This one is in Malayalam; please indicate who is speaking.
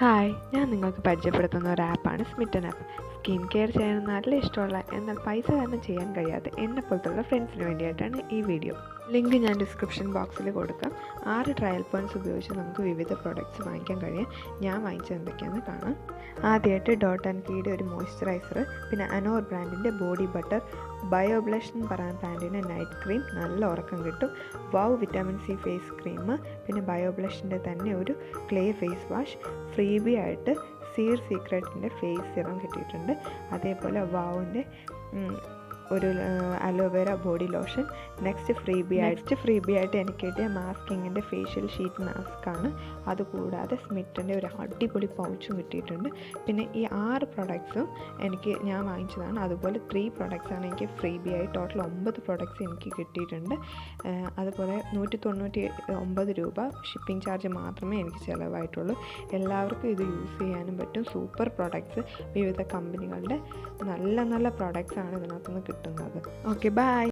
Speaker 1: ഹായ് ഞാൻ നിങ്ങൾക്ക് പരിചയപ്പെടുത്തുന്ന ഒരു ആപ്പാണ് സ്മിറ്റൻ ആപ്പ് സ്കിൻ കെയർ ചെയ്യാൻ നല്ല ഇഷ്ടമുള്ള എന്നാൽ പൈസ കാരണം ചെയ്യാൻ കഴിയാതെ എന്നെ പോലത്തുള്ള ഫ്രണ്ട്സിന് വേണ്ടിയിട്ടാണ് ഈ വീഡിയോ. ലിങ്ക് ഞാൻ ഡിസ്ക്രിപ്ഷൻ ബോക്സിൽ കൊടുക്കാം. ആറ് ട്രയൽ പോയിന്റ്സ് ഉപയോഗിച്ച് നമുക്ക് വിവിധ പ്രോഡക്റ്റ്സ് വാങ്ങിക്കാൻ കഴിയും. ഞാൻ വാങ്ങിച്ചത് എന്തൊക്കെയാണെന്ന് കാണാം. ആദ്യമായിട്ട് ഡോട്ട് ആൻഡ് കീയുടെ ഒരു മോയ്സ്ചറൈസർ പിന്നെ അനോർ ബ്രാൻഡിന്റെ ബോഡി ബട്ടർ ബയോ ബ്ലഷ് എന്ന് പറയുന്ന ബ്രാൻഡിന്റെ നൈറ്റ് ക്രീം നല്ല ഉറക്കം കിട്ടും. Wow vitamin C face cream പിന്നെ ബയോ ബ്ലഷിന്റെ തന്നെ ഒരു ക്ലേ ഫേസ് വാഷ് ഫ്രീബി ആയിട്ട് സീർ സീക്രട്ടിന്റെ ഫേസ് സിറം കിട്ടിയിട്ടുണ്ട്. അതേപോലെ വാവിന്റെ ഒരു aloe vera body lotion. Next freebie ആയിട്ട് ഫ്രീ ബി ആയിട്ട് എനിക്ക് കിട്ടിയ മാസ്കിങ്ങിന്റെ ഫേഷ്യൽ ഷീറ്റ് മാസ്ക് ആണ്. അതുകൂടാതെ സ്മിറ്റിന്റെ ഒരു അടിപൊളി പൗച്ചും കിട്ടിയിട്ടുണ്ട്. പിന്നെ ഈ ആറ് പ്രൊഡക്ട്സും എനിക്ക് ഞാൻ വാങ്ങിച്ചതാണ്. അതുപോലെ ത്രീ പ്രൊഡക്ട്സാണ് എനിക്ക് ഫ്രീ ബി ആയി ടോട്ടൽ ഒമ്പത് പ്രൊഡക്ട്സ് എനിക്ക് കിട്ടിയിട്ടുണ്ട്. അതുപോലെ നൂറ്റി തൊണ്ണൂറ്റി ഒമ്പത് രൂപ ഷിപ്പിംഗ് ചാർജ് മാത്രമേ എനിക്ക് ചിലവായിട്ടുള്ളൂ. എല്ലാവർക്കും ഇത് യൂസ് ചെയ്യാനും പറ്റും. സൂപ്പർ പ്രൊഡക്ട്സ് വിവിധ കമ്പനികളുടെ നല്ല നല്ല പ്രൊഡക്ട്സ് ആണ് ഇതിനകത്തുനിന്ന് കിട്ടുന്നത് ഓക്കെ ബൈ